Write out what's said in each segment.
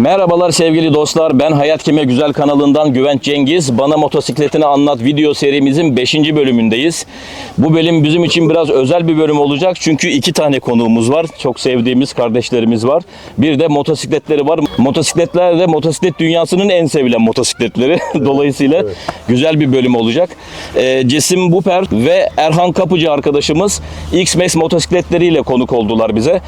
Merhabalar sevgili dostlar. Ben Hayat Kime Güzel kanalından Güvenç Cengiz. Bana motosikletini anlat video serimizin 5. bölümündeyiz. Bu bölüm bizim için biraz özel bir bölüm olacak. Çünkü iki tane konuğumuz var. Çok sevdiğimiz kardeşlerimiz var. Bir de motosikletleri var. Motosikletler de motosiklet dünyasının en sevilen motosikletleri. Dolayısıyla güzel bir bölüm olacak. Ee, Cesim Buper ve Erhan Kapıcı arkadaşımız X-Max motosikletleriyle konuk oldular bize.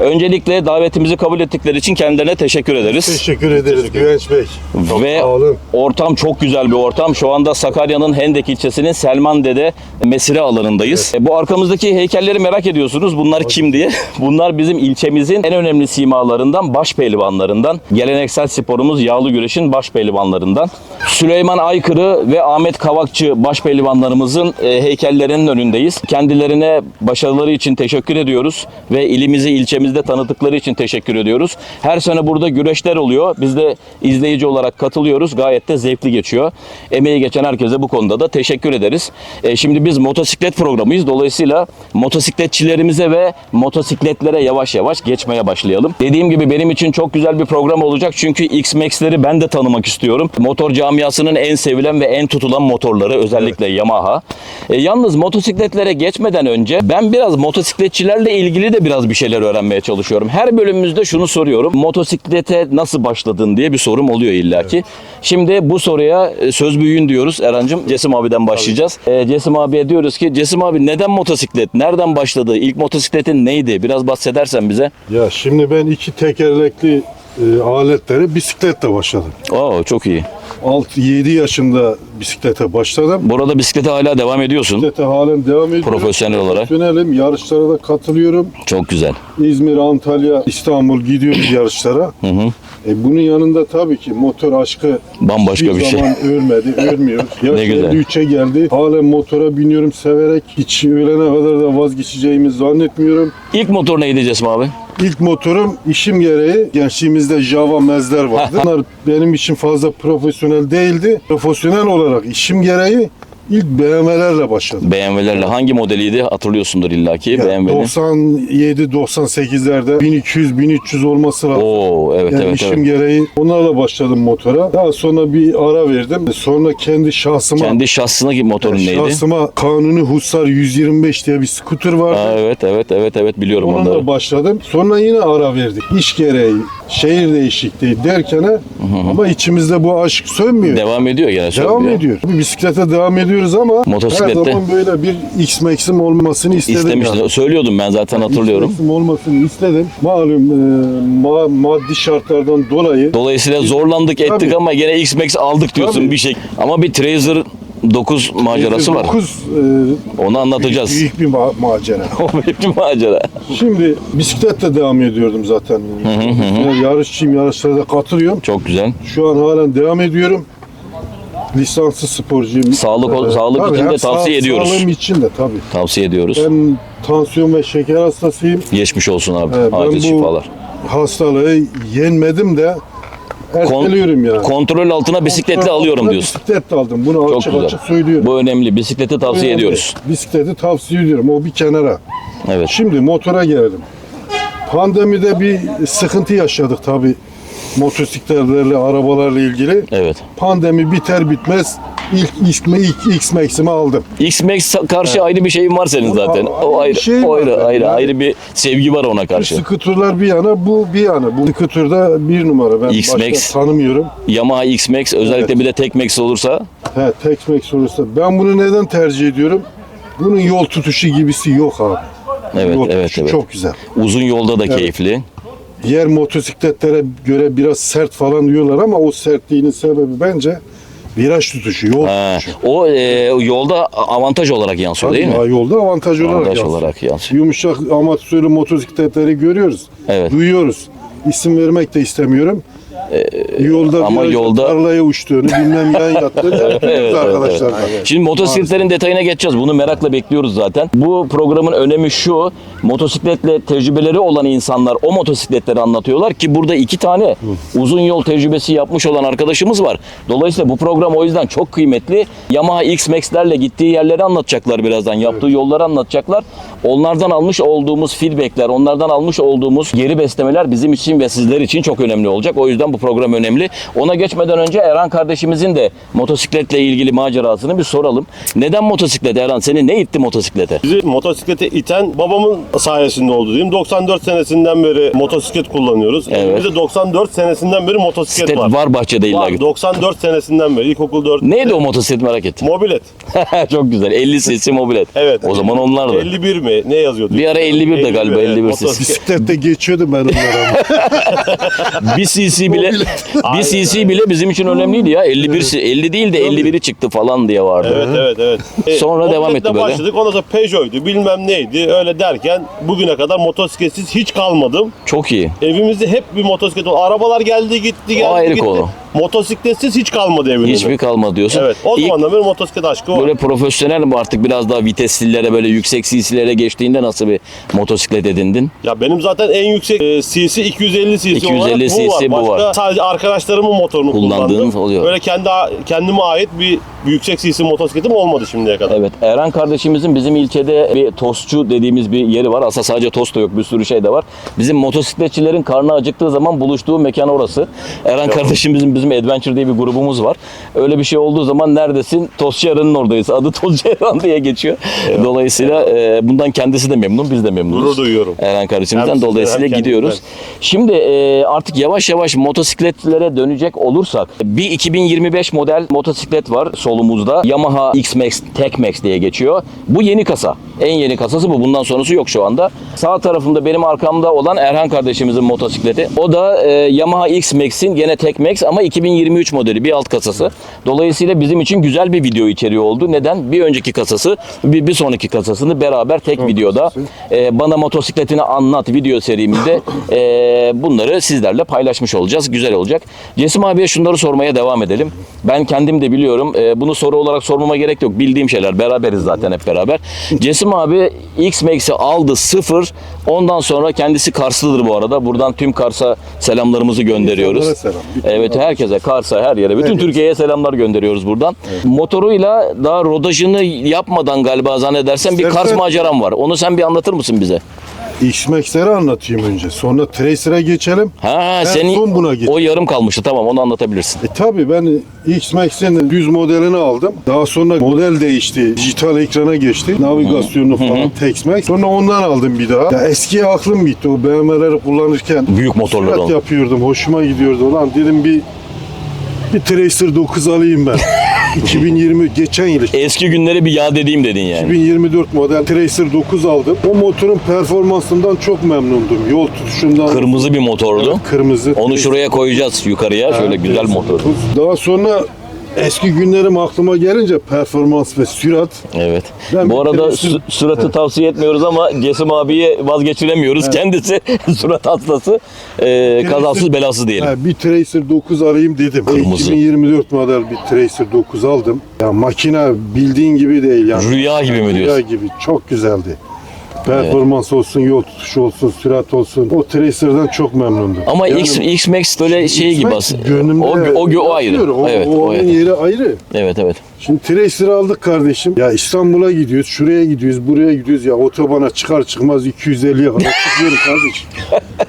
Öncelikle davetimizi kabul ettikleri için kendilerine teşekkür ederiz. Teşekkür ederiz Güvenç Bey. Çok Ve sağ olun. ortam çok güzel bir ortam. Şu anda Sakarya'nın Hendek ilçesinin Selmande'de mesire alanındayız. E, Bu arkamızdaki heykelleri merak ediyorsunuz. Bunlar kim diye? Bunlar bizim ilçemizin en önemli simalarından, baş pehlivanlarından. Geleneksel sporumuz yağlı güreşin baş pehlivanlarından. Süleyman Aykırı ve Ahmet Kavakçı baş pehlivanlarımızın e, heykellerinin önündeyiz. Kendilerine başarıları için teşekkür ediyoruz ve ilimizi ilçemizde tanıttıkları için teşekkür ediyoruz. Her sene burada güreşler oluyor. Biz de izleyici olarak katılıyoruz. Gayet de zevkli geçiyor. Emeği geçen herkese bu konuda da teşekkür ederiz. E, şimdi biz motosiklet programıyız. Dolayısıyla motosikletçilerimize ve motosikletlere yavaş yavaş geçmeye başlayalım. Dediğim gibi benim için çok güzel bir program olacak. Çünkü X-Max'leri ben de tanımak istiyorum. Motor camiasının en sevilen ve en tutulan motorları özellikle Yamaha. E, yalnız motosikletlere geçmeden önce ben biraz motosikletçilerle ilgili de biraz bir şeyler öğrenmeye çalışıyorum. Her bölümümüzde şunu soruyorum. Motosiklete nasıl başladın diye bir sorum oluyor illaki. Şimdi bu soruya e, söz büyüğün diyoruz Erancım. Cesim abiden başlayacağız. E, Cesim abiye diyoruz ki Cesim abi neden motosiklet? Nereden başladı? İlk motosikletin neydi? Biraz bahsedersen bize. Ya şimdi ben iki tekerlekli e, aletleri bisikletle başladım. Oo çok iyi. 6-7 yaşında bisiklete başladım. Burada bisiklete hala devam ediyorsun. Bisiklete halen devam ediyorum. Profesyonel olarak. Profesyonelim. Yarışlara da katılıyorum. Çok güzel. İzmir, Antalya, İstanbul gidiyoruz yarışlara. Hı hı. E, bunun yanında tabii ki motor aşkı Bambaşka hiçbir bir şey. zaman ölmedi, ölmüyor. Yaş Ne güzel. 53'e geldi. Halen motora biniyorum severek. Hiç ölene kadar da vazgeçeceğimi zannetmiyorum. İlk motor neydi Cesim abi? İlk motorum işim gereği gençliğimizde Java mezler vardı. Bunlar benim için fazla profesyonel değildi. Profesyonel olarak işim gereği ilk BMW'lerle başladım. BMW'lerle hangi modeliydi hatırlıyorsundur illaki Yani BMW'nin. 97-98'lerde 1200-1300 olması lazım. Oo evet Yani evet işim evet. gereği onlarla başladım motora. Daha sonra bir ara verdim. Sonra kendi şahsıma Kendi şahsına gibi motorun neydi? şahsıma Kanuni Hussar 125 diye bir skuter vardı. Aa, evet evet evet evet biliyorum Onunla onları. başladım. Sonra yine ara verdik. İş gereği, şehir değişikliği derken ama içimizde bu aşk sönmüyor. Devam ediyor gene Devam ediyor. Bir bisiklete devam ediyoruz ama Motosiklette. her zaman böyle bir X-Max'im olmasını istedim. İstemiştin. yani. Söylüyordum ben zaten hatırlıyorum. X-Max'im olmasını istedim. Malum e, ma- maddi şartlardan dolayı Dolayısıyla zorlandık ettik Tabii. ama gene X-Max aldık diyorsun Tabii. bir şey. Ama bir Tracer 9 macerası var. 9 Onu anlatacağız. büyük bir ma- macera. O büyük bir macera. Şimdi bisikletle devam ediyordum zaten. Yani Yarışçıyım, yarışlara da katılıyorum. Çok güzel. Şu an halen devam ediyorum. Lisanslı sporcuyum. Sağlık Ee, sağlık tabii, için de tavsiye sağ- ediyoruz. Sağlığım için de tabii. Tavsiye ediyoruz. Ben tansiyon ve şeker hastasıyım. Geçmiş olsun abi. Ee, ben Acil bu şifalar. hastalığı yenmedim de erteliyorum yani. Kontrol altına bisikletle Kontrol alıyorum diyorsun. Bisikletle aldım. Bunu Çok açık güzel. açık söylüyorum. Bu önemli. Bisikleti tavsiye Önemli. ediyoruz. Bisikleti tavsiye ediyorum. O bir kenara. Evet. Şimdi motora gelelim. Pandemide bir sıkıntı yaşadık tabii. Motosikletlerle, arabalarla ilgili. Evet. Pandemi biter bitmez ilk X, ilk X Max'imi aldım. X-Max karşı ayrı bir şeyin var senin zaten. a- O ayrı şey o ayrı, yani. ayrı, Yani- ayrı bir sevgi var ona karşı. Skuterlar bir yana, bu bir yana. Bu skuterda bir numara. Ben X-Max. başka tanımıyorum. Yamaha X-Max özellikle Evet. bir de tek Max olursa He, Tex Max olursa. Ben bunu neden tercih ediyorum? Bunun yol tutuşu gibisi yok abi. evet yol evet tutuşu evet. çok güzel. Uzun yolda da keyifli. Diğer motosikletlere göre biraz sert falan diyorlar ama o sertliğinin sebebi bence viraj tutuşu, yol Ha, tutuşu. o e, yolda avantaj olarak yansıyor değil Tabii, mi? Yolda avantaj olarak Avantaj yansıyor. olarak yansıyor. Yumuşak amatörlü motosikletleri görüyoruz. Evet. Duyuyoruz. İsim vermek de istemiyorum. Yolda ama yolda- tarlaya uçtuğunu bilmem yan yattığını Evet, evet, evet, arkadaşlar. Şimdi motosikletlerin detayına geçeceğiz. Bunu merakla bekliyoruz zaten. Bu programın önemi şu. Motosikletle tecrübeleri olan insanlar o motosikletleri anlatıyorlar ki burada iki tane uzun yol tecrübesi yapmış olan arkadaşımız var. Dolayısıyla bu program o yüzden çok kıymetli. Yamaha X-Max'lerle gittiği yerleri anlatacaklar birazdan. Yaptığı yolları anlatacaklar. Onlardan almış olduğumuz feedbackler, onlardan almış olduğumuz geri beslemeler bizim için ve sizler için çok önemli olacak. O yüzden bu program önemli. Ona geçmeden önce Erhan kardeşimizin de motosikletle ilgili macerasını bir soralım. Neden motosiklet Erhan? Seni ne itti motosiklete? Bizi motosiklete iten babamın sayesinde oldu diyeyim. 94 senesinden beri motosiklet kullanıyoruz. Evet. Bizde 94 senesinden beri motosiklet Bisiklet var. var bahçede illa. Var, 94 senesinden beri ilkokul 4. Neydi o motosiklet merak ettim. Mobilet. çok güzel. 50 cc mobilet. Evet. O zaman onlardı. 51 mi? Ne yazıyordu? Bir ara 51 de galiba, 51 evet. cc. Bisiklette geçiyordum ben onlara. Bir cc bile bir cc bile bizim için önemliydi ya. 51 si- 50 değil de 51'i çıktı falan diye vardı. Evet evet evet. E, Sonra devam etti böyle. başladık. Ondan sonra Peugeot'ydu bilmem neydi. Öyle derken bugüne kadar motosikletsiz hiç kalmadım. Çok iyi. Evimizde hep bir motosiklet oldu. Arabalar geldi gitti geldi ayrı gitti. konu. Motosikletsiz hiç kalmadı evimde. Hiçbir kalmadı diyorsun. Evet. O İlk zamandan beri motosiklet aşkı var. böyle profesyonel mi artık biraz daha viteslilere böyle yüksek cc'lere geçtiğinde nasıl bir motosiklet edindin? Ya benim zaten en yüksek e, CC 250 CC 250 olarak bu cc var. bu Başka var. sadece arkadaşlarımın motorunu Kullandığın kullandım. oluyor. Böyle kendi kendime ait bir yüksek CC motosikletim olmadı şimdiye kadar. Evet. Erhan kardeşimizin bizim ilçede bir tostçu dediğimiz bir yeri var. Aslında sadece tost da yok bir sürü şey de var. Bizim motosikletçilerin karnı acıktığı zaman buluştuğu mekan orası. Erhan kardeşimizin bizim Adventure diye bir grubumuz var. Öyle bir şey olduğu zaman neredesin? Tostçu Erhan'ın oradayız. Adı Tostçu Erhan diye geçiyor. Dolayısıyla e, bundan kendisi de memnun, biz de memnunuz. Gurur duyuyorum. Erhan kardeşimizden Hem dolayısıyla gidiyoruz. kendimden. Şimdi e, artık yavaş yavaş motosikletlere dönecek olursak bir 2025 model motosiklet var solumuzda. Yamaha X-Max Tech-Max diye geçiyor. Bu yeni kasa. En yeni kasası bu. Bundan sonrası yok şu anda. Sağ tarafımda benim arkamda olan Erhan kardeşimizin motosikleti. O da e, Yamaha X-Max'in gene Tech-Max ama 2023 modeli bir alt kasası. Dolayısıyla bizim için güzel bir video içeriği oldu. Neden? Bir önceki kasası, bir, bir sonraki kasasını beraber tek videoda e, bana motosikletini anlat video serimizde e, bunları sizlerle paylaşmış olacağız. Güzel olacak. Cesim abiye şunları sormaya devam edelim. Ben kendim de biliyorum. E, bunu soru olarak sormama gerek yok. Bildiğim şeyler. Beraberiz zaten hep beraber. Cesim abi X-Max'i aldı sıfır. Ondan sonra kendisi Karslıdır bu arada. Buradan tüm Kars'a selamlarımızı gönderiyoruz. İnsanlara selam. Bütün Evet herkese Kars'a her yere. Bütün Evet. Türkiye'ye selamlar gönderiyoruz buradan. Motoruyla daha rodajını yapmadan galiba zannedersem bir Kars İstersen- maceram var. Onu sen bir anlatır mısın bize? X-Max'leri anlatayım önce. Sonra Tracer'a geçelim. Ha En senin son buna geç. o yarım kalmıştı. Tamam onu anlatabilirsin. E tabi ben X-Max'in düz modelini aldım. Daha sonra model değişti. Dijital ekrana geçti. Navigasyonu falan Tex-Max. Sonra ondan aldım bir daha. Ya eskiye aklım gitti o BMW'leri kullanırken. Büyük motorlar Sürat yapıyordum. Hoşuma gidiyordu. Ulan dedim bir bir Tracer 9 alayım ben. 2020 geçen yıl işte. Eski günleri bir yad edeyim dedin yani. 2024 model Tracer 9 aldım. O motorun performansından çok memnundum. Yol tutuşundan. Kırmızı bir motordu. Kırmızı. Onu şuraya koyacağız yukarıya. Şöyle güzel motor. 9. Daha sonra eski günlerim aklıma gelince performans ve sürat Evet. Ben Bu arada sü- suratı tavsiye etmiyoruz ama Cesim abiyi vazgeçiremiyoruz. Kendisi surat hastası. Ee, kazasız belasız diyelim. Ha, bir Tracer 9 arayayım dedim. Kırmızı. 2024 model bir Tracer 9 aldım. Ya makine bildiğin gibi değil yani. Rüya gibi mi Rüya diyorsun? gibi çok güzeldi. Performans olsun, yol tutuşu olsun, sürat olsun. O Tracer'dan çok memnundum. Ama Yani X, X-Max böyle şey gibi X-Max aslında. Gönlümde O, o, gö- o ayrı. yatıyor. O, evet, o, o onun ayrı. yeri ayrı. Evet, evet. Şimdi Tracer'ı aldık kardeşim. Ya İstanbul'a gidiyoruz, şuraya gidiyoruz, buraya gidiyoruz. Ya otobana çıkar çıkmaz 250'ye kadar çıkıyorum kardeşim.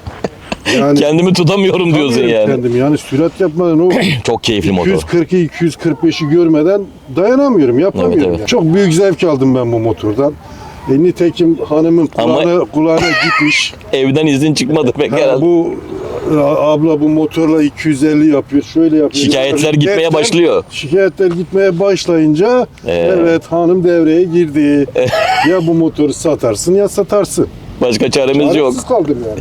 Yani Kendimi tutamıyorum diyorsun yani. Kendim. Yani sürat yapmadan o Çok keyifli motor. 240'ı 245'i görmeden dayanamıyorum, yapamıyorum. Evet, evet. Çok büyük zevk aldım ben bu motordan. E, nitekim hanımın Ama- kulağına, kulağına gitmiş. Evden izin çıkmadı pek Ha, herhalde. bu abla bu motorla 250 yapıyor, şöyle yapıyor. Şikayetler gitmeye Derken, başlıyor. Şikayetler gitmeye başlayınca Ee. evet hanım devreye girdi. ya bu motoru satarsın ya satarsın. Başka çaremiz yok. Çaresiz kaldım yani.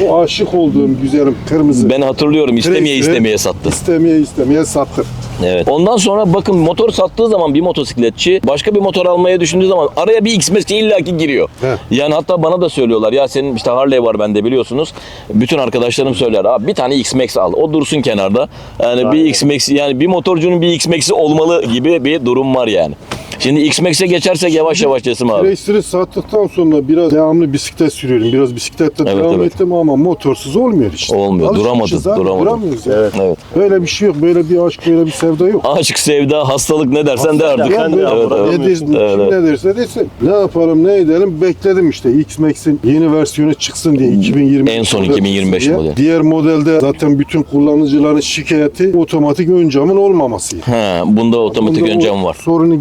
Bu aşık olduğum güzelim kırmızı. Ben hatırlıyorum istemeye Tracer istemeye sattı. İstemeye istemeye sattım. Evet. Ondan sonra bakın motor sattığı zaman bir motosikletçi başka bir motor almaya düşündüğü zaman araya bir X-Max'e illaki giriyor. He. Yani hatta bana da söylüyorlar ya senin işte Harley var bende biliyorsunuz. Bütün arkadaşlarım söyler abi bir tane X-Max al. O dursun kenarda. Yani bir X-Max yani bir motorcunun bir X-Max'i olmalı gibi bir durum var yani. Şimdi X-Max'e geçersek yavaş yavaş Cesim abi. Racer'ı sattıktan sonra biraz devamlı bisiklet sürüyorum. Biraz bisikletle Evet, devam evet. ettim ama motorsuz olmuyor işte. Olmuyor, Alışmışız abi, duramadım. Duramıyoruz yani. Evet. Böyle bir şey yok. Böyle bir aşk, böyle bir sevda yok. Aşk, sevda, hastalık ne dersen de artık. Ya, böyle evet, evet. ne dersin, Evet, kim evet. ne derse desin. Ne yapalım ne edelim bekledim işte X-Max'in yeni versiyonu çıksın diye 2020 En son model 2025 çıksın diye. model. Diğer modelde zaten bütün kullanıcıların şikayeti otomatik ön camın olmaması. Ha, bunda otomatik Bunda ön o cam var. Sorunu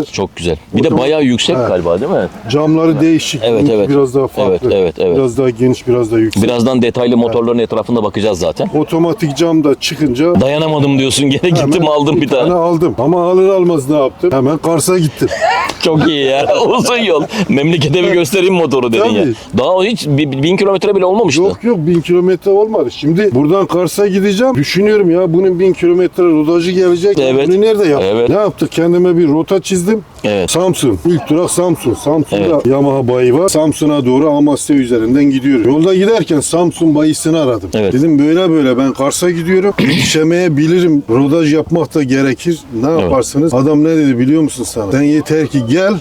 giderdiler. Çok güzel. Bir de bayağı yüksek Evet. galiba değil mi? Camları değişik. Evet, evet. Biraz daha farklı. Evet, evet, evet. Biraz daha geniş, biraz daha yüksek. Birazdan detaylı motorların etrafında bakacağız zaten. Otomatik cam da çıkınca Dayanamadım diyorsun gene gittim hemen aldım bir tane. aldım. Ama alır almaz ne yaptım? Hemen Kars'a gittim. Çok iyi ya. Uzun yol. Memlekete bir göstereyim motoru dedin ya. Tabii. Daha o hiç bi- bin kilometre bile olmamıştı. Yok yok bin kilometre olmadı. Şimdi buradan Kars'a gideceğim. Düşünüyorum ya bunun bin kilometre rodajı gelecek. Evet. Bunu nerede yaptık? Evet. Ne yaptık? Kendime bir rota çizdim. Evet. Samsun. İlk durak Samsun. Samsun'da Evet. Yamaha bayi var. Samsun'a doğru Amasya üzerinden gidiyoruz. Yolda giderken Samsun bayisini aradım. Evet. Dedim böyle böyle ben Kars'a gidiyorum. Yetişemeyebilirim. Rodaj yapmak da gerekir. Ne yaparsınız? Adam ne dedi biliyor musun sana? Sen yeter ki gel.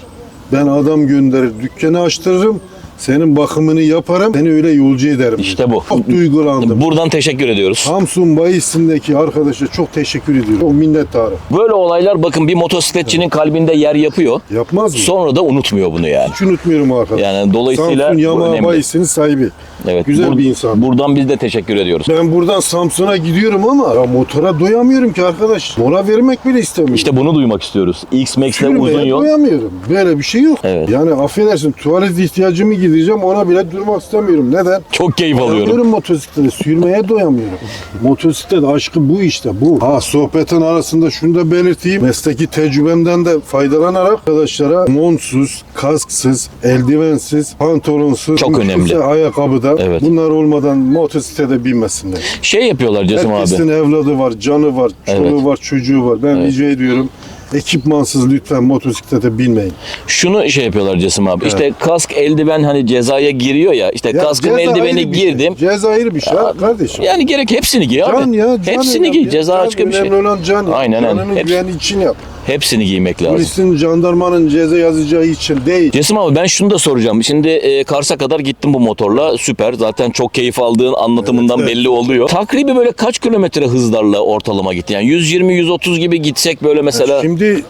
Ben adam gönderir. Dükkanı açtırırım. Senin bakımını yaparım. Seni öyle yolcu ederim. İşte bu. Çok duygulandım. Buradan teşekkür ediyoruz. Samsun bayisindeki arkadaşa çok teşekkür ediyorum. Çok minnettarım. Böyle olaylar bakın bir motosikletçinin kalbinde yer yapıyor. Yapmaz mı? Sonra da unutmuyor bunu yani. Hiç unutmuyorum o arkadaşı. Yani dolayısıyla Samsun Yamaha bayisinin sahibi. Evet. Güzel bir insan. Buradan biz de teşekkür ediyoruz. Ben buradan Samsun'a gidiyorum ama ya motora doyamıyorum ki arkadaş. Mola vermek bile istemiyorum. İşte bunu duymak istiyoruz. X-Max'le Sürmeye uzun yol. doyamıyorum. Böyle bir şey yok. Evet. Yani affedersin tuvalet ihtiyacımı gideceğim ona bile durmak istemiyorum. Neden? Çok keyif alıyorum. Doyamıyorum motosiklete. Sürmeye doyamıyorum. Motosiklet aşkı bu işte bu. Ha sohbetin arasında şunu da belirteyim. Mesleki tecrübemden de faydalanarak arkadaşlara montsuz, kasksız, eldivensiz, pantolonsuz, Çok uçsuz önemli. ayakkabıda Evet. bunlar olmadan motosiklete binmesinler. Şey yapıyorlar Cesim Herkesin abi. evladı var, canı var, çoluğu Evet. var, çocuğu var. Ben Evet. rica ediyorum. Ekipmansız lütfen motosiklete binmeyin. Şunu şey yapıyorlar Cesim abi. İşte kask, eldiven hani cezaya giriyor ya. İşte Ya kaskım, ceza eldiveni şey. girdim. Ceza ayrı bir şey kardeşim. Yani gerek hepsini giy abi. Can ya, can hepsini giy. ya. Ceza Can, başka bir şey. Önemli olan can. Aynen. Canının Hepsi- güveni için yap. Hepsini giymek lazım. Polisin, jandarmanın ceza yazacağı için değil. Cesim abi ben şunu da soracağım. Şimdi e, Kars'a kadar gittim bu motorla. Süper. Zaten çok keyif aldığın anlatımından Evet, belli oluyor. Takribi böyle kaç kilometre hızlarla ortalama gitti? Yani 120-130 gibi gitsek böyle mesela Şimdi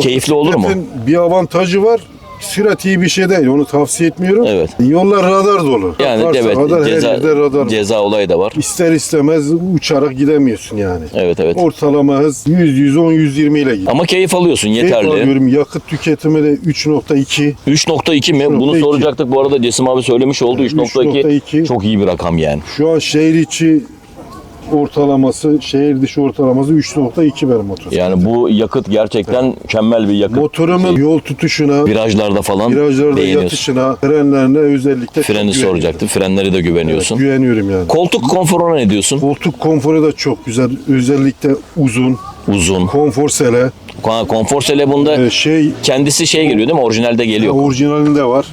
Keyifli olur mu? Bir avantajı var. Sürat iyi bir şey değil. Onu tavsiye etmiyorum. Evet. Yollar radar dolu. yani Varsa evet radar, her ceza, yerde radar. ceza olayı da var. İster istemez uçarak gidemiyorsun yani. Evet evet. Ortalama hız 100, 110, 110 ile gidiyor. Ama keyif alıyorsun Keyif yeterli. alıyorum. Yakıt tüketimi de 3.2. 3.2 mi? Bunu 3.2. soracaktık bu arada Cesim abi söylemiş oldu 3.2. 3.2. Çok iyi bir rakam yani. Şu an şehir içi ortalaması, şehir dışı ortalaması 3.2 benim motosiklet. Yani bu yakıt gerçekten mükemmel bir yakıt. Motorumun yol tutuşuna, Virajlarda falan virajlarda beğeniyorsun. yatışına, frenlerine özellikle çok Freni güveniyorum. soracaktım. Frenleri de güveniyorsun. Güveniyorum yani. Koltuk konforuna ne diyorsun? Koltuk konforu da çok güzel. Özellikle uzun, Uzun. konfor sele. Kon- Konfor sele bunda Ee, şey kendisi şey geliyor değil mi? Orijinalde geliyor. orijinalinde var.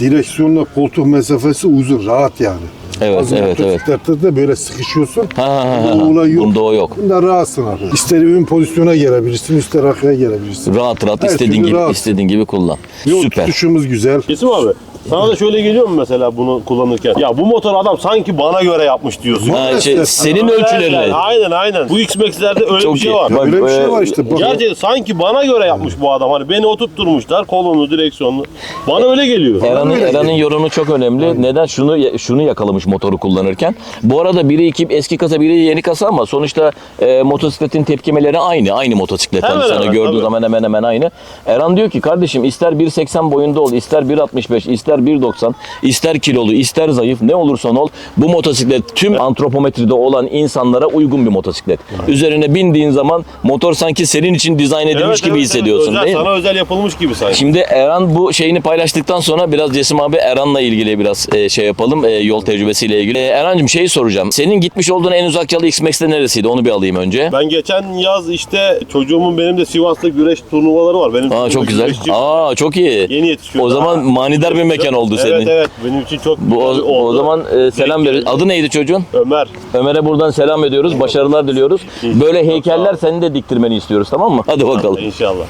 Direksiyonla koltuk mesafesi uzun, rahat yani. Evet, Bazı evet, evet. motosiklette de böyle sıkışıyorsun. Ha, ha, ha, yok. Bunda o yok. Bunda rahatsın abi. İster ön pozisyona gelebilirsin, ister arkaya gelebilirsin. Rahat rahat Her istediğin türlü gibi rahat. istediğin gibi kullan. Yol Süper. tutuşumuz güzel. Kesim abi. Sana da şöyle geliyor mu mesela bunu kullanırken? Ya bu motor adam sanki bana göre yapmış diyorsun. Ha, şey, senin ölçülerine. Aynen aynen. Bu X-Max'lerde öyle Çok bir şey iyi. var. Bak, Öyle bir e, şey var işte. Bak, Gerçekten sanki bana göre yapmış bu adam. Hani beni oturtturmuşlar kolunu, direksiyonunu. Bana öyle geliyor. Eran'ın Eran'ın yorumu çok önemli. Neden? Şunu şunu yakalamış motoru kullanırken. Bu arada biri iki eski kasa biri yeni kasa ama sonuçta e, motosikletin tepkimeleri aynı. Aynı motosiklet. Hani Hemen sana hemen, gördüğü tabii. zaman hemen hemen aynı. Eran diyor ki kardeşim ister 1.80 boyunda ol, ister 1.65, ister ister 1.90, ister kilolu, ister zayıf ne olursan ol bu motosiklet tüm antropometride olan insanlara uygun bir motosiklet. Üzerine bindiğin zaman motor sanki senin için dizayn edilmiş Evet, gibi evet, hissediyorsun evet. Özel, değil mi? Sana özel yapılmış gibi sanki. Şimdi Erhan bu şeyini paylaştıktan sonra biraz Cesim abi Erhan'la ilgili biraz e, şey yapalım. e, yol tecrübesiyle ilgili. E, Erhan'cığım şeyi soracağım. Senin gitmiş olduğun en uzak yalı X-Max'te neresiydi? Onu bir alayım önce. Ben geçen yaz işte çocuğumun benim de Sivas'ta güreş turnuvaları var. Benim Aa çok güzel. Aa çok iyi. Yeni yetişiyor. O zaman manidar bir mekan oldu senin. Evet evet benim için çok Bu o, o zaman e, selam veriyoruz. geldi. Adı neydi çocuğun? Ömer. Ömer'e buradan selam ediyoruz. Başarılar diliyoruz. Böyle heykeller seni de diktirmeni istiyoruz tamam mı? Hadi bakalım. İnşallah.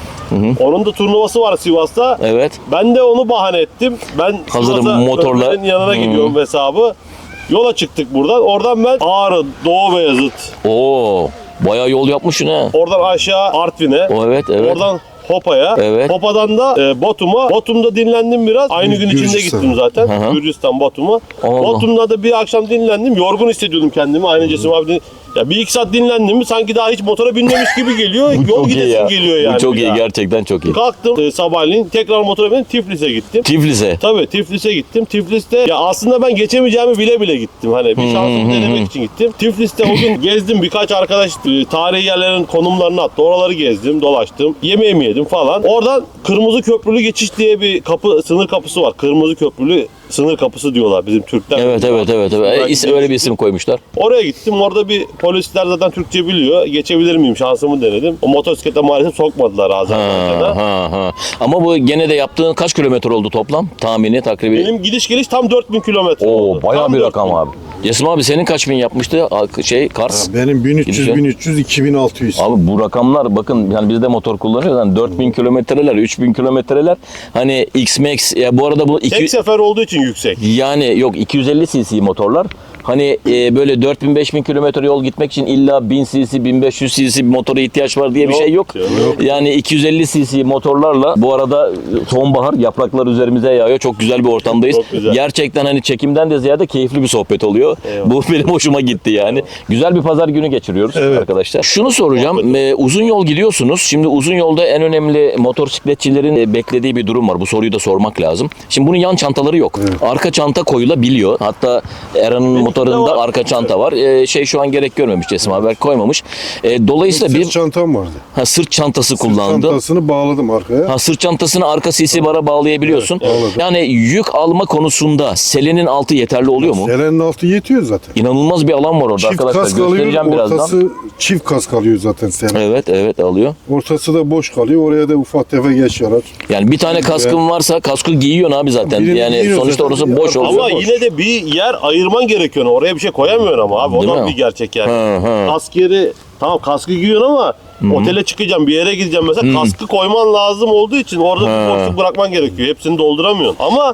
Onun da turnuvası var Sivas'ta. Evet. Ben de onu bahane ettim. Ben Hazırım Sivas'a motorla. Ömer'in yanına gidiyorum hesabı. Yola çıktık buradan. Oradan ben Ağrı, Doğu Beyazıt. Oo. Bayağı yol yapmışsın ha. Oradan aşağı Artvin'e. O evet evet. Oradan Hopa'ya. Evet. Hopa'dan da e, Batum'a. Batum'da dinlendim biraz. Aynı gün içinde Gürcistan. gittim zaten. Hı hı. Gürcistan, Batum'a. Allah. Batum'da da bir akşam dinlendim. Yorgun hissediyordum kendimi. Aynı Cesim abi ya bir iki saat dinlendim mi sanki daha hiç motora binmemiş gibi geliyor. Yol Çok iyi gidesim ya. geliyor yani. Bu çok bir iyi daha. gerçekten çok iyi. Kalktım e, sabahleyin tekrar motora bindim Tiflis'e gittim. Tiflis'e. Tabii Tiflis'e gittim. Tiflis'te ya aslında ben geçemeyeceğimi bile bile gittim. Hani bir şansımı denemek için gittim. Tiflis'te o gün gezdim. Birkaç arkadaş e, tarihi yerlerin konumlarını attı. Oraları gezdim, dolaştım. Yemeğimi yedim falan. Oradan Kırmızı Köprülü Geçiş diye bir kapı, sınır kapısı var. Kırmızı Köprülü sınır kapısı diyorlar bizim Türkler. Evet evet evet. evet. E, is- öyle bir isim koymuşlar. Oraya gittim. Orada bir polisler zaten Türkçe biliyor. Geçebilir miyim? Şansımı denedim. O motosiklete maalesef sokmadılar Ha, Azerbaycan'a. ha, ha. Ama bu gene de yaptığın kaç kilometre oldu toplam? Tahmini takribi. Benim gidiş geliş tam 4000 kilometre Oo oldu. bayağı Tam bir 4000. rakam abi. Cesim abi senin kaç bin yapmıştı? Şey Kars. Benim 1300, Gidişe. 1300, 2600. Abi bu rakamlar bakın yani biz de motor kullanıyoruz. Yani 4000 kilometreler, 3000 kilometreler. Hani X-Max ya bu arada bu iki, Tek sefer olduğu için yüksek. yani yok 250 cc motorlar. Hani e, böyle 4000-5000 kilometre yol gitmek için illa 1000 cc, 1500 cc bir motora ihtiyaç var diye bir şey yok. yok. Yani 250 cc motorlarla bu arada sonbahar yapraklar üzerimize yağıyor. Çok güzel bir ortamdayız. Çok güzel. Gerçekten hani çekimden de ziyade keyifli bir sohbet oluyor. Eyvallah. Bu benim hoşuma gitti yani. Güzel bir pazar günü geçiriyoruz Evet. arkadaşlar. Şunu soracağım. E, uzun yol gidiyorsunuz. Şimdi uzun yolda en önemli motosikletçilerin e, beklediği bir durum var. Bu soruyu da sormak lazım. Şimdi bunun yan çantaları yok. Arka çanta koyulabiliyor. Hatta Erhan'ın motorunda var. arka çanta var. E, şey şu an gerek görmemiş Cesim abi. belki koymamış. E, dolayısıyla Sırt bir çantam vardı. ha, sırt çantası Sırt kullandı. çantasını bağladım arkaya. Ha, sırt çantasını arka CC bara bağlayabiliyorsun. Evet, bağladım. yani yük alma konusunda selenin altı yeterli oluyor mu? Selenin altı yetiyor zaten. İnanılmaz bir alan var orada Çift arkadaşlar. kask alıyor, Göstereceğim birazdan. ortası çift kask alıyor zaten selen. Evet evet alıyor. Ortası da boş kalıyor, oraya da ufak tefek eş yarar. Yani bir tane kaskın varsa kaskı giyiyorsun abi zaten. Birini yani sonuçta zaten. orası boş olsa Ama boş. yine de bir yer ayırman gerekiyor. Oraya bir şey koyamıyorsun ama abi. O Değil da mi? bir gerçek yani. Hı. Kask yeri tamam kaskı giyiyorsun ama otele çıkacağım bir yere gideceğim mesela kaskı koyman lazım olduğu için orada bir boşluk bırakman gerekiyor. Hepsini dolduramıyorsun. Ama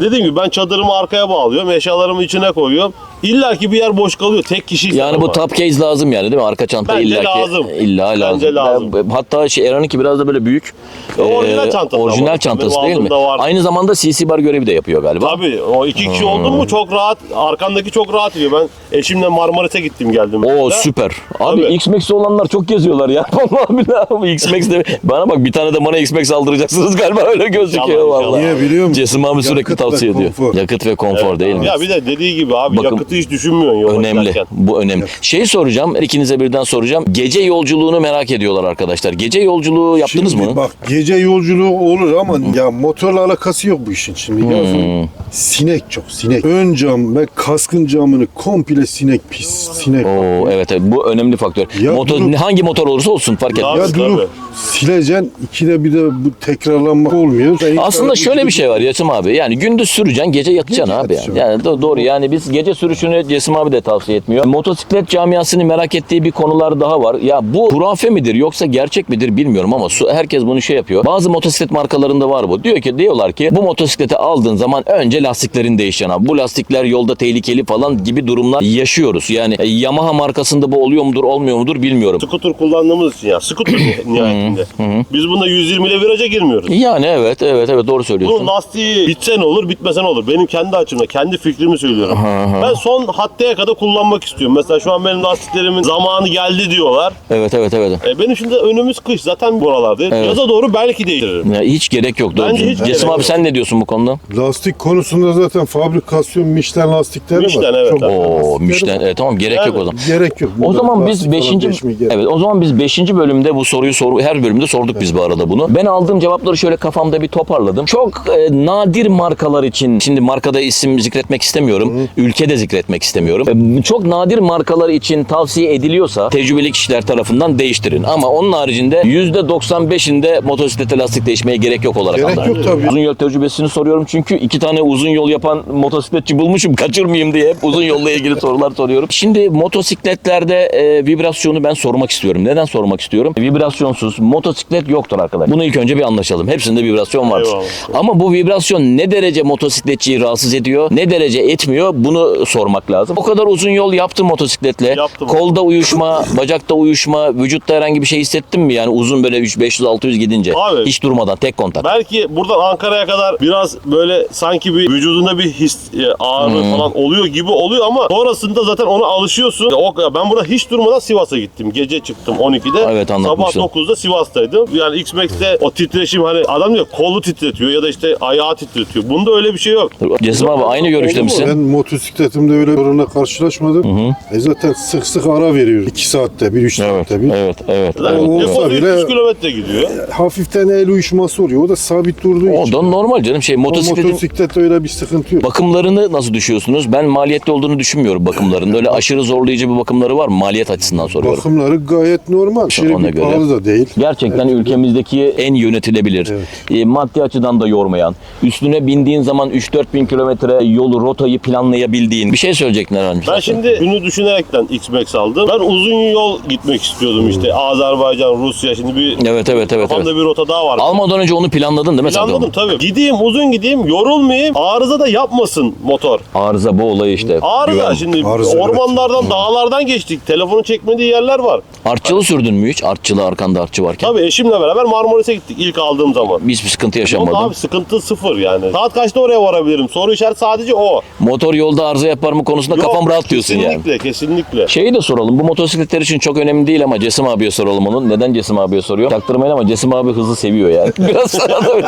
dediğim gibi ben çadırımı arkaya bağlıyorum. Eşyalarımı içine koyuyorum. İlla ki bir yer boş kalıyor. Tek kişi Yani bu top case lazım yani değil mi? Arka çanta Bence illa ki lazım. illa Bence lazım. lazım. Ben- hatta şey Eran'ınki biraz da böyle büyük. Orijinal Ee, çantası Orijinal çantası değil mi? aldığımda vardı. Aynı zamanda CC bar görevi de yapıyor galiba. Tabii o iki kişi oldun mu çok rahat. Arkandaki çok rahat diyor. Ben eşimle Marmaris'e gittim geldim. O mesela. süper. Abi Tabii. X-Max'te olanlar çok geziyorlar ya. Vallahi billahi abi X-Max'te bana bak bir tane de bana X-Max aldıracaksınız galiba öyle gözüküyor İnşallah, vallahi. Niye biliyor musun? Cesim abi sürekli Yakıt ve tavsiye ediyor. konfor. Yakıt ve konfor değil mi? Ya bir de dediği gibi abi Bakın- yakıtı hiç düşünmüyorsun Önemli. giderken. Bu önemli. Şey soracağım. ikinize birden soracağım. Gece yolculuğunu merak ediyorlar arkadaşlar. Gece yolculuğu yaptınız Şimdi mı? bak gece yolculuğu olur ama ya motorla alakası yok bu işin şimdi. Hmm. Sinek çok sinek. Ön cam ve kaskın camını komple sinek pis sinek. Oo evet, evet bu önemli faktör. Ya motor durup- hangi motor olursa olsun fark etmez. Ya durup sileceksin ikide bir de bu tekrarlanma olmuyor. Ben Aslında şöyle bir şey var Cesim abi. Yani gündüz süreceksin, gece yatacaksın Gece abi yani. Yani do- doğru. Yani biz gece sürüşünü Cesim abi de tavsiye etmiyor. Motosiklet camiasını merak ettiği bir konular daha var. Ya bu hurafe midir yoksa gerçek midir bilmiyorum ama herkes bunu şey yapıyor. Bazı motosiklet markalarında var bu. Diyor ki diyorlar ki bu motosikleti aldığın zaman önce lastiklerin değişen abi. Bu lastikler yolda tehlikeli falan gibi durumlar yaşıyoruz. Yani e, Yamaha markasında bu oluyor mudur olmuyor mudur bilmiyorum. Scooter kullandığımız için ya. Scooter nihayetinde. Biz bunda 120 ile viraja girmiyoruz. Yani evet evet evet doğru söylüyorsun. Bunun lastiği bitsen olur, bitmesen olur. Benim kendi açımda, kendi fikrimi söylüyorum. Ben son haddeye kadar kullanmak istiyorum. Mesela şu an benim lastiklerimin zamanı geldi diyorlar. Evet evet evet. E benim şimdi önümüz kış zaten buralardayız. Yaza doğru belki değiştiririm. Ya hiç gerek yok. Doğru. Bence hiç Cesim gerek abi yok. sen ne diyorsun bu konuda? Lastik konusunda zaten fabrikasyon Michelin lastikleri Michelin, var. evet. Çok Oo. Michelin. Evet, tamam gerek yok o zaman. Gerek yok. O Burada zaman biz lastik falan 5. değişmeye gerek Evet o zaman biz 5. bölümde bu soruyu sor her bölümde sorduk biz bu arada bunu. Ben aldığım cevapları şöyle kafamda bir toparladım. Çok e, nadir markalar için şimdi markada isim zikretmek istemiyorum. Ülke de zikretmek istemiyorum. E, çok nadir markalar için tavsiye ediliyorsa tecrübeli kişiler tarafından değiştirin. Ama onun haricinde %95'inde motosiklete lastik değişmeye gerek yok olarak Gerek anlarım. yok tabii. Uzun yol tecrübesini soruyorum çünkü iki tane uzun yol yapan motosikletçi bulmuşum kaçırmayayım diye hep uzun yolla ilgili sorular soruyorum. Şimdi motosikletlerde e, vibrasyonu ben sormak istiyorum. Neden sormak istiyorum? Vibrasyonsuz motosiklet yoktur arkadaşlar. Bunu ilk önce bir anlaşalım. Hepsinde vibrasyon vardır. Eyvallah. Ama bu vibrasyon ne derece motosikletçiyi rahatsız ediyor, ne derece etmiyor bunu sormak lazım. O kadar uzun yol yaptım motosikletle. Yaptım. Kolda uyuşma, bacakta uyuşma, vücutta herhangi bir şey hissettin mi? Yani uzun böyle 500-600 gidince. Abi. Hiç durmadan tek kontak. Belki buradan Ankara'ya kadar biraz böyle sanki bir vücudunda bir his e, ağrı Hmm. falan oluyor gibi oluyor ama sonrasında zaten ona alışıyorsun. O, ben buna hiç durmadan Sivas'a gittim. Gece çıktım 12'de. Evet, Sabah anlatmıştın. 9'da Sivas'taydım. Yani X-Max'te o titreşim hani adam diyor kolu titretiyor ya da işte ayağı titretiyor. Bunda öyle bir şey yok. Cesim abi aynı görüşte mu? misin? Ben motosikletimde öyle sorunla karşılaşmadım. E zaten sık sık ara veriyor. 2 saatte bir, 3 Evet, saatte bir. evet, evet. Evet, olsa evet. deposu bile- 300 kilometre gidiyor. Hafiften el uyuşması oluyor. O da sabit durduğu O için. da normal canım şey O motosikletin motosiklette öyle bir sıkıntı yok. bakımlarını nasıl düşüyorsunuz? Ben maliyetli olduğunu düşünmüyorum bakımların. Öyle aşırı zorlayıcı bir bakımları var mı? Maliyet açısından soruyorum. Bakımları gayet normal. Aşırı Ona bir göre. pahalı da değil. Gerçekten ülkemizdeki en yönetilebilir, e, maddi açıdan da yormayan, üstüne bindiğin zaman 3-4 bin kilometre yolu, rotayı planlayabildiğin bir şey söyleyecektin herhalde. Ben şimdi bunu düşünerekten X-Max aldım. Ben uzun yol gitmek istiyordum işte. Azerbaycan, Rusya şimdi bir Evet evet evet. evet. kafamda bir rota daha var. Almadan önce onu planladın değil mi sen? de Planladım tabii. Gideyim uzun gideyim yorulmayayım. Arıza da yapmasın motor. Arıza bu olayı işte. Arıza Güven. şimdi Arıza, ormanlardan dağlardan geçtik. Telefonu çekmediği yerler var. Artçılı sürdün mü hiç? Artçılı arkanda artçı varken. Tabii eşimle beraber Marmaris'e gittik ilk aldığım zaman. Hiçbir sıkıntı Yok abi sıkıntı sıfır yani. Saat kaçta oraya varabilirim? Soru işareti sadece o. Motor yolda arıza yapar mı konusunda Yok, kafam rahat diyorsun yani. Kesinlikle kesinlikle. Şeyi de soralım. Bu motosikletler için çok önemli değil ama Cesim abiye soralım onu. Neden Cesim abiye soruyor? Çaktırmayın ama Cesim abi hızı seviyor yani. Biraz sana da öyle.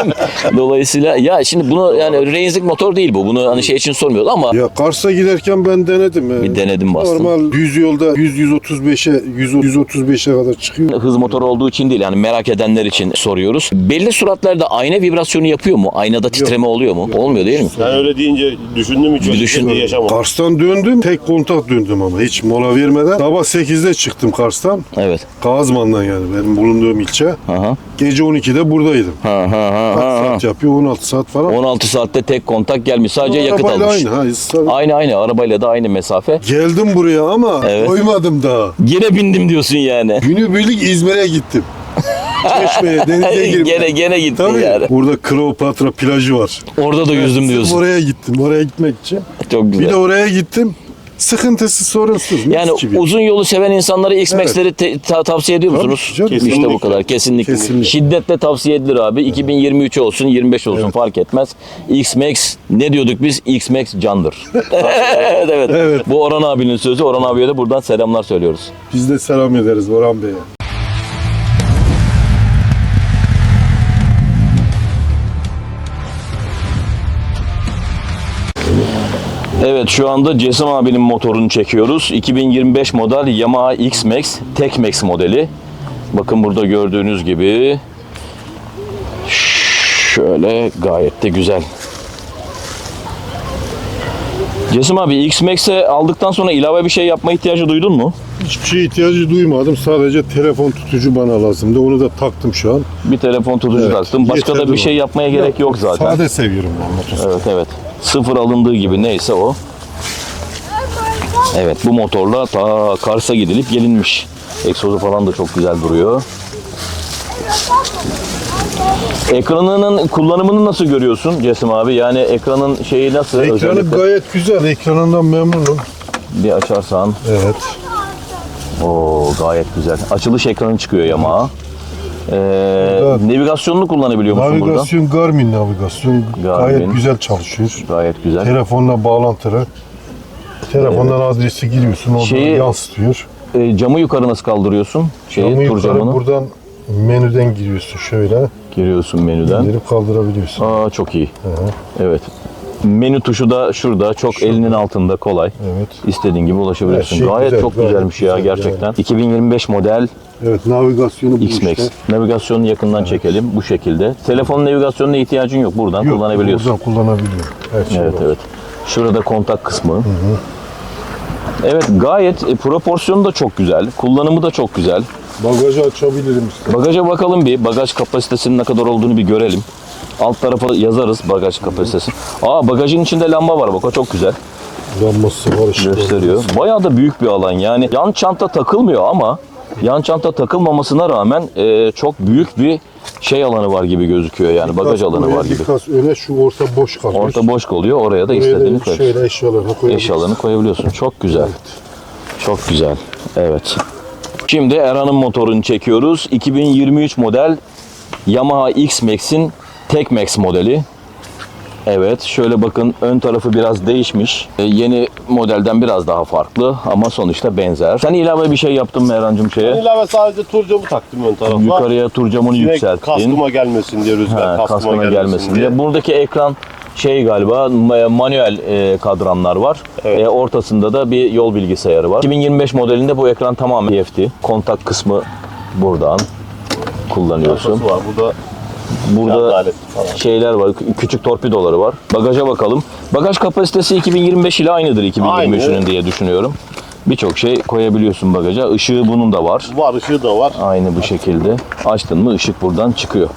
Dolayısıyla ya şimdi bunu yani racing motor değil bu. Bunu hani şey için sormuyoruz ama Ya Kars'a giderken ben denedim. yani. Bir denedim bastın. Normal düz yolda 100-135'e 100-135'e kadar çıkıyor. hız motor olduğu için değil yani merak edenler için soruyoruz. Belli suratlarda ayna vibrasyonu yapıyor mu? Aynada titreme oluyor mu? Olmuyor değil mi? Ben öyle deyince düşündüm hiç Bir düşün. şey de yaşamadım. Kars'tan döndüm. Tek kontak döndüm ama hiç mola vermeden. Sabah 8'de çıktım Kars'tan. Evet. Kazman'dan yani benim bulunduğum ilçe. Aha. Gece 12'de buradaydım. Ha ha ha Kaç ha. ha. saat yapıyor? 16 saat falan. 16 saatte tek kontak gelmiş. Sadece yakıt Arabayla almış. Aynı, ha, Aynı aynı arabayla da aynı mesafe. Geldim buraya ama Evet. koymadım daha. Gene bindim diyorsun yani. Günübirlik İzmir'e gittim. Çeşme'ye, denize girdim. gene gene gittin Tabii. yani. Burada Kleopatra plajı var. Orada da yüzdüm Sırf diyorsun. Oraya gittim. Oraya gitmek için. Çok Bir güzel. de oraya gittim. Sıkıntısı sorunsuz. mis Yani gibi. uzun yolu seven insanlara X-Max'leri te- ta- tavsiye ediyor Tabii musunuz? canım. İşte bu Kesinlikle. kadar. Kesinlikle. Kesinlikle. Şiddetle tavsiye edilir abi. 2023 olsun, 25 olsun fark etmez. X-Max ne diyorduk biz? X-Max candır. evet, evet. Evet. Bu Orhan abinin sözü. Orhan abiye de buradan selamlar söylüyoruz. Biz de selam ederiz Orhan Bey'e. Evet şu anda Cesim abinin motorunu çekiyoruz. 2025 model Yamaha X-Max Tek-Max modeli. Bakın burada gördüğünüz gibi şöyle gayet de güzel. Cesim abi X-Max'e aldıktan sonra ilave bir şey yapma ihtiyacı duydun mu? Hiçbir şeye ihtiyacı duymadım. Sadece telefon tutucu bana lazımdı. Onu da taktım şu an. Bir telefon tutucu Evet, taktım. Başka da bir şey yapmaya gerek yok zaten. Sade seviyorum ben motosiklet. Evet evet. Sıfır alındığı gibi neyse o. Evet bu motorla ta Kars'a gidilip gelinmiş. Egzozu falan da çok güzel duruyor. Ekranının kullanımını nasıl görüyorsun Cesim abi? Yani ekranın şeyi nasıl? Ekranı özellikle? gayet güzel. Ekranından memnunum. Bir açarsan. Evet. Oo gayet güzel. Açılış ekranı çıkıyor Yamaha. Ee, Evet. navigasyonunu kullanabiliyor musun burada? Navigasyon Garmin navigasyon Garmin. gayet güzel çalışıyor. Gayet güzel. Telefonla bağlantılı. Telefondan adresi giriyorsun, oradan Şeyi- yansıtıyor. Ee, camı yukarı nasıl kaldırıyorsun? Şeyi, Camı tur yukarı camını buradan menüden giriyorsun şöyle. giriyorsun menüden. İndirip kaldırabiliyorsun. Aa çok iyi. Evet. Menü tuşu da şurada. Çok elinin altında kolay. Evet. İstediğin gibi ulaşabiliyorsun. Her şey gayet güzel, çok güzelmiş ya güzel gerçekten. 2025 model Evet navigasyonu bu X-Max. işte. Navigasyonunu yakından çekelim bu şekilde. Telefonun navigasyonuna ihtiyacın yok. Buradan Yok, kullanabiliyorsun. Buradan kullanabiliyor. Her şey Evet var. evet. Şurada kontak kısmı. Evet gayet e, proporsiyonu da çok güzel. Kullanımı da çok güzel. Bagajı açabilirim işte. Bagaja bakalım bir. Bagaj kapasitesinin ne kadar olduğunu bir görelim. Alt tarafa yazarız bagaj kapasitesi. Aa bagajın içinde lamba var bak o çok güzel. Lambası var işte. Gösteriyor. Bayağı da büyük bir alan yani. Yan çanta takılmıyor ama yan çanta takılmamasına rağmen e, çok büyük bir şey alanı var gibi gözüküyor yani bagaj alanı var gibi. Biraz öne şu orta boş kalıyor. Orta boş kalıyor oraya da istediğini şöyle eşyalarını koyabilirsin. Eşyalarını koyabiliyorsun. Çok güzel. Çok güzel. Evet. Şimdi Erhan'ın motorunu çekiyoruz. 2023 model Yamaha X-Max'in Tek Max modeli. Evet şöyle bakın ön tarafı biraz değişmiş. E, yeni modelden biraz daha farklı ama sonuçta benzer. Sen ilave bir şey yaptın mı Erhan'cığım şeye? İlave sadece tur camı taktım ön tarafa. Yukarıya tur camını Yine yükselttin. Kaskıma gelmesin diye rüzgar Ha, kaskına gelmesin, gelmesin diye. diye. Buradaki ekran şey galiba ma- manuel e, kadranlar var. Evet. E, ortasında da bir yol bilgisayarı var. 2025 modelinde bu ekran tamamen TFT. Kontak kısmı buradan kullanıyorsun. Var burada. Burada şeyler var. kü- Küçük torpidoları var. Bagaja bakalım. Bagaj kapasitesi 2025 ile aynıdır 2023'ünün Aynı. diye düşünüyorum. Birçok şey koyabiliyorsun bagaja. Işığı bunun da var. Var ışığı da var. Aynı bu şekilde. Açtın mı ışık buradan çıkıyor.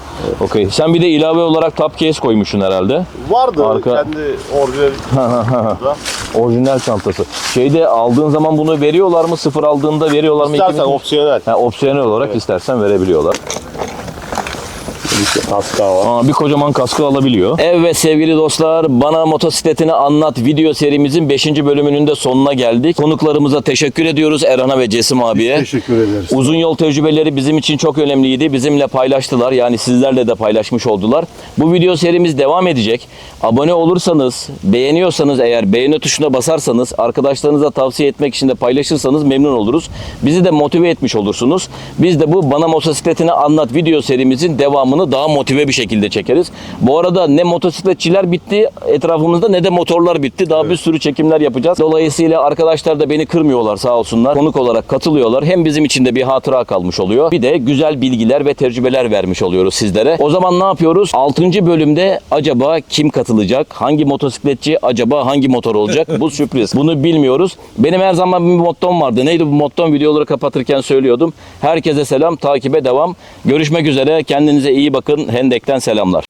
Okey. Sen bir de ilave olarak top case koymuşsun herhalde. Vardı Arka- kendi orijinal. Orijinal çantası. Şeyde aldığın zaman bunu veriyorlar mı? Sıfır aldığında veriyorlar mı? İstersen 2000? opsiyonel. Ha, opsiyonel olarak istersen verebiliyorlar. Kaska var. Aa, bir kocaman kaskı alabiliyor. Evet sevgili dostlar bana motosikletini anlat video serimizin 5. bölümünün de sonuna geldik. Konuklarımıza teşekkür ediyoruz Erhan'a ve Cesim abiye. Teşekkür ederiz. Uzun yol tecrübeleri bizim için çok önemliydi. Bizimle paylaştılar. Yani sizlerle de paylaşmış oldular. Bu video serimiz devam edecek. Abone olursanız, beğeniyorsanız eğer beğeni tuşuna basarsanız, arkadaşlarınıza tavsiye etmek için de paylaşırsanız memnun oluruz. Bizi de motive etmiş olursunuz. Biz de bu Bana Motosikletini Anlat video serimizin devamını daha motive bir şekilde çekeriz. Bu arada ne motosikletçiler bitti etrafımızda ne de motorlar bitti. Daha bir sürü çekimler yapacağız. Dolayısıyla arkadaşlar da beni kırmıyorlar sağ olsunlar. Konuk olarak katılıyorlar. Hem bizim için de bir hatıra kalmış oluyor. Bir de güzel bilgiler ve tecrübeler vermiş oluyoruz sizlere. O zaman ne yapıyoruz? 6. bölümde acaba kim katılacak? Hangi motosikletçi acaba hangi motor olacak? Bu sürpriz. Bunu bilmiyoruz. Benim her zaman bir mottom vardı. Neydi bu mottom? Videoları kapatırken söylüyordum. Herkese selam, takibe devam. Görüşmek üzere. Kendinize iyi bakın. Hendek'ten selamlar.